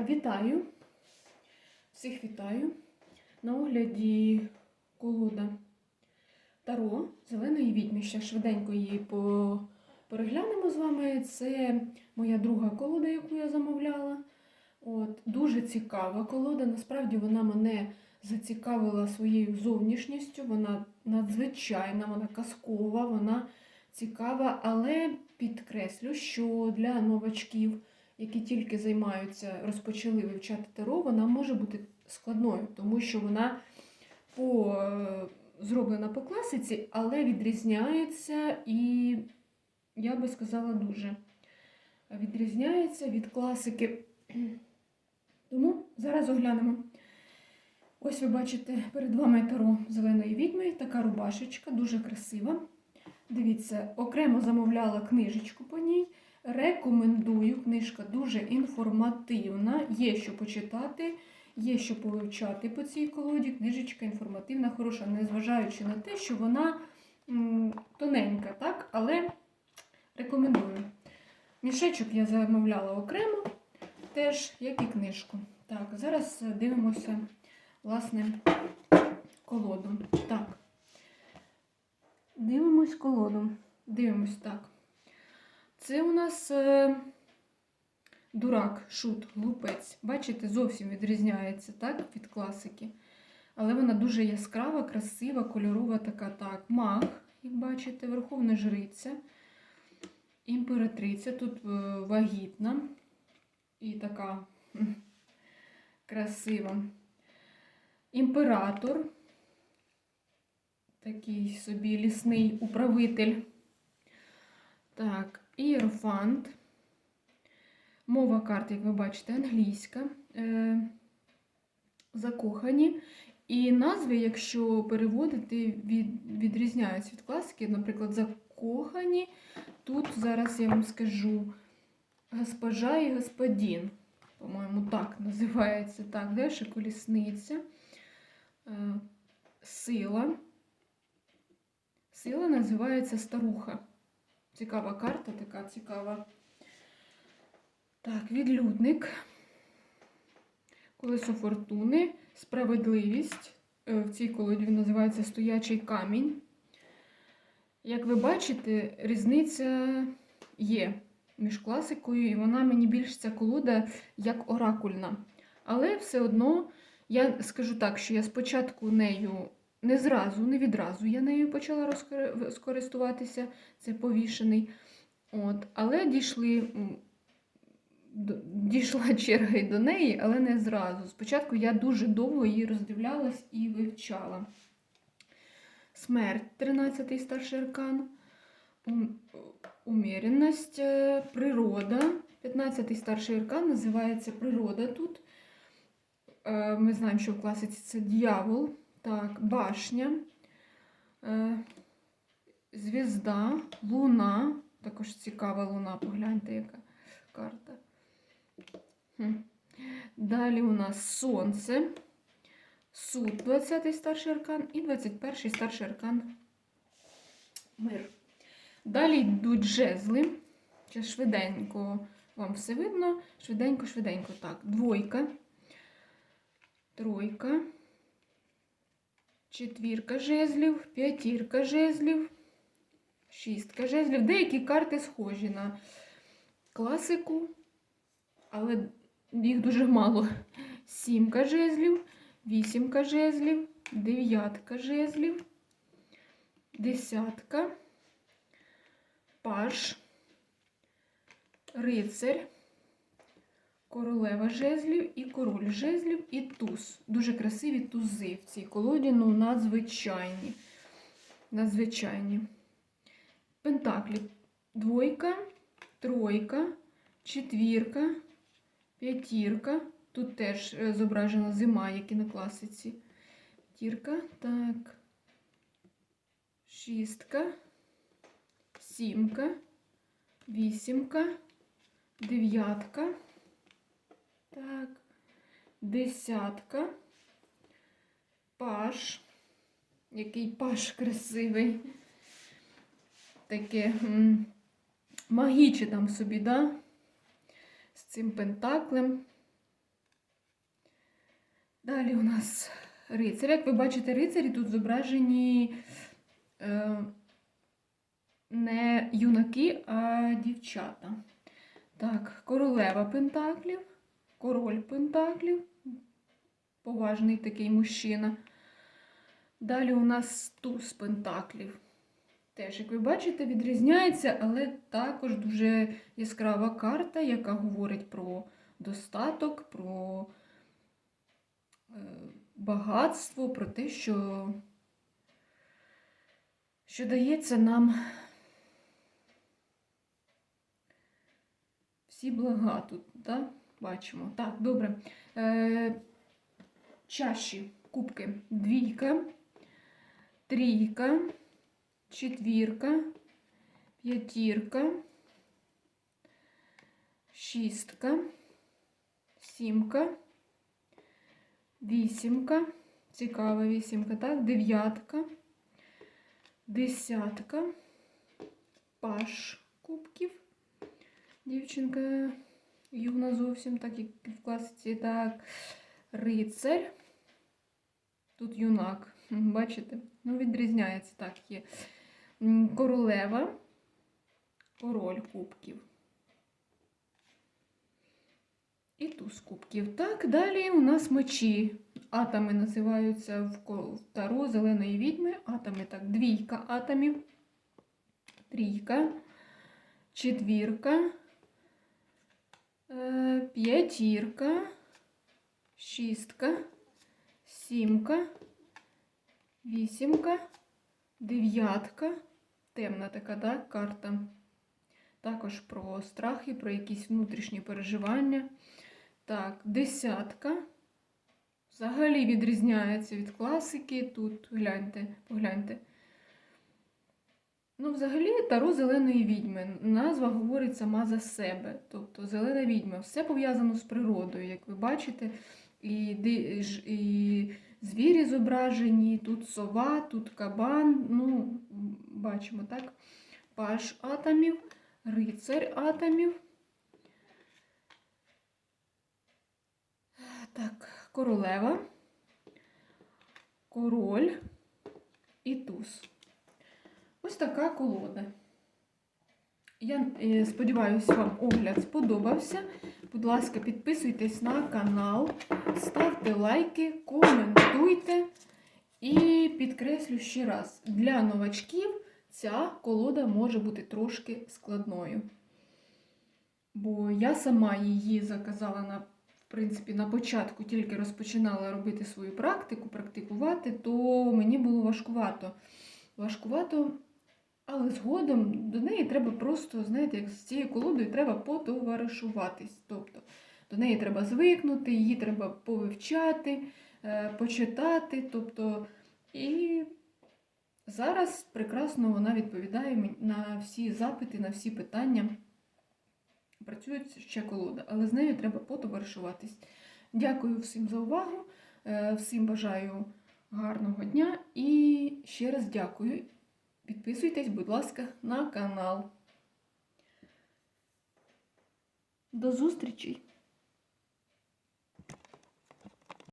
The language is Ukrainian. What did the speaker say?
Е, Вітаю. Всіх вітаю. На огляді колода Таро зеленої відьми. Ще швиденько її переглянемо з вами. Це моя друга колода, яку я замовляла. От, дуже цікава колода. Насправді вона мене зацікавила своєю зовнішністю. Вона надзвичайна, вона казкова, вона цікава, але підкреслю, що для новачків які тільки займаються, розпочали вивчати таро, вона може бути складною, тому що вона по, е, зроблена по класиці, але відрізняється і, я би сказала, дуже відрізняється від класики. Тому зараз оглянемо. Ось ви бачите перед вами таро зеленої відьми, така рубашечка, дуже красива. Дивіться, окремо замовляла книжечку по ній. Рекомендую, книжка дуже інформативна, є що почитати, є що повивчати по цій колоді. Книжечка інформативна, хороша, незважаючи на те, що вона тоненька, так? але рекомендую. Мішечок я замовляла окремо, теж як і книжку. Так, зараз дивимося, власне, колоду. Так. Дивимось колоду. Дивимось так. Це у нас е, дурак, шут, глупець. Бачите, зовсім відрізняється так, від класики. Але вона дуже яскрава, красива, кольорова така. так. Маг, як бачите, верховна жриця, імператриця, тут е, вагітна і така красива. Імператор, такий собі лісний управитель. Так, Іерофант. Мова карт, як ви бачите, англійська. Е, Закохані. І назви, якщо переводити, від, відрізняються від класики. Наприклад, закохані. Тут зараз я вам скажу госпожа і господин. По-моєму, так називається. Так, далі колісниця. Е, Сила. Сила називається старуха. Цікава карта, така цікава. Так, відлюдник. Колесо фортуни, справедливість. Е, В цій колоді він називається стоячий камінь. Як ви бачите, різниця є між класикою, і вона мені більш ця колода як оракульна. Але все одно я скажу так, що я спочатку нею не зразу, не відразу я нею почала скористуватися, це повішений. От, Але дійшли, дійшла черга й до неї, але не зразу. Спочатку я дуже довго її роздивлялась і вивчала. Смерть 13-й старший аркан. Ум- Уміряність, е, природа. 15-й старший аркан називається природа тут. Е, Ми знаємо, що в класиці це дьявол. Так, башня, е, звізда, луна. Також цікава луна, погляньте, яка карта. Хм. Далі у нас сонце, суд, 20-й старший аркан і 21-й старший аркан мир. Далі йдуть жезли. Зараз швиденько вам все видно. Швиденько, швиденько. Так, двойка, тройка. Четвірка жезлів, п'ятірка жезлів, шістка жезлів. Деякі карти схожі на класику, але їх дуже мало. Сімка жезлів, вісімка жезлів, дев'ятка жезлів, десятка, паш, рицарь. Королева жезлів і король жезлів і туз. Дуже красиві тузи в цій колоді, ну надзвичайні. Надзвичайні. Пентаклі. Двойка, тройка, четвірка, п'ятірка. Тут теж е, зображена зима, як і на класиці. П'ятірка, так. Шістка, сімка, вісімка, дев'ятка. Так, десятка, паш. Який паш красивий. Таке магіче там собі, да? З цим пентаклем. Далі у нас рицарь. Як ви бачите, рицарі тут зображені е, не юнаки, а дівчата. Так, королева пентаклів, король пентаклів, поважний такий мужчина. Далі у нас туз пентаклів. Теж, як ви бачите, відрізняється, але також дуже яскрава карта, яка говорить про достаток, про е, багатство, про те, що, що дається нам всі блага тут, да? Бачимо. Так, добре. Е, чаші, кубки. Двійка, трійка, четвірка, п'ятірка, шістка, сімка, вісімка. Цікава вісімка, так? Дев'ятка, десятка, паш кубків. Дівчинка юна зовсім, так як в класиці, так. Рицарь. Тут юнак. Бачите? Ну, відрізняється так є. Королева, король кубків. І туз кубків. Так, далі у нас мечі. Атоми називаються в таро зеленої відьми. Атоми так, двійка атомів, трійка, четвірка, п'ятірка, шістка, сімка, вісімка, дев'ятка. Темна така, да, карта. Також про страхи, про якісь внутрішні переживання. Так, десятка. Взагалі відрізняється від класики. Тут гляньте, погляньте. Ну, взагалі, таро зеленої відьми. Назва говорить сама за себе. Тобто зелена відьма, все пов'язано з природою, як ви бачите, і, і звірі зображені, тут сова, тут кабан. Ну, бачимо, так? Паш атомів, рицарь атомів. Так, королева, король і туз. Ось така колода. Я е, сподіваюся, вам огляд сподобався. Будь ласка, підписуйтесь на канал, ставте лайки, коментуйте. І підкреслю ще раз, для новачків ця колода може бути трошки складною. Бо я сама її заказала на, в принципі, на початку, тільки розпочинала робити свою практику, практикувати, то мені було важкувато. Важкувато, але згодом до неї треба просто, знаєте, як з цією колодою треба потоваришуватись. Тобто до неї треба звикнути, її треба повивчати, е, почитати. Тобто, і зараз прекрасно вона відповідає на всі запити, на всі питання. Працює ще колода, але з нею треба потоваришуватись. Дякую всім за увагу, е, всім бажаю гарного дня і ще раз дякую. Підписуйтесь, будь ласка, на канал. До зустрічі!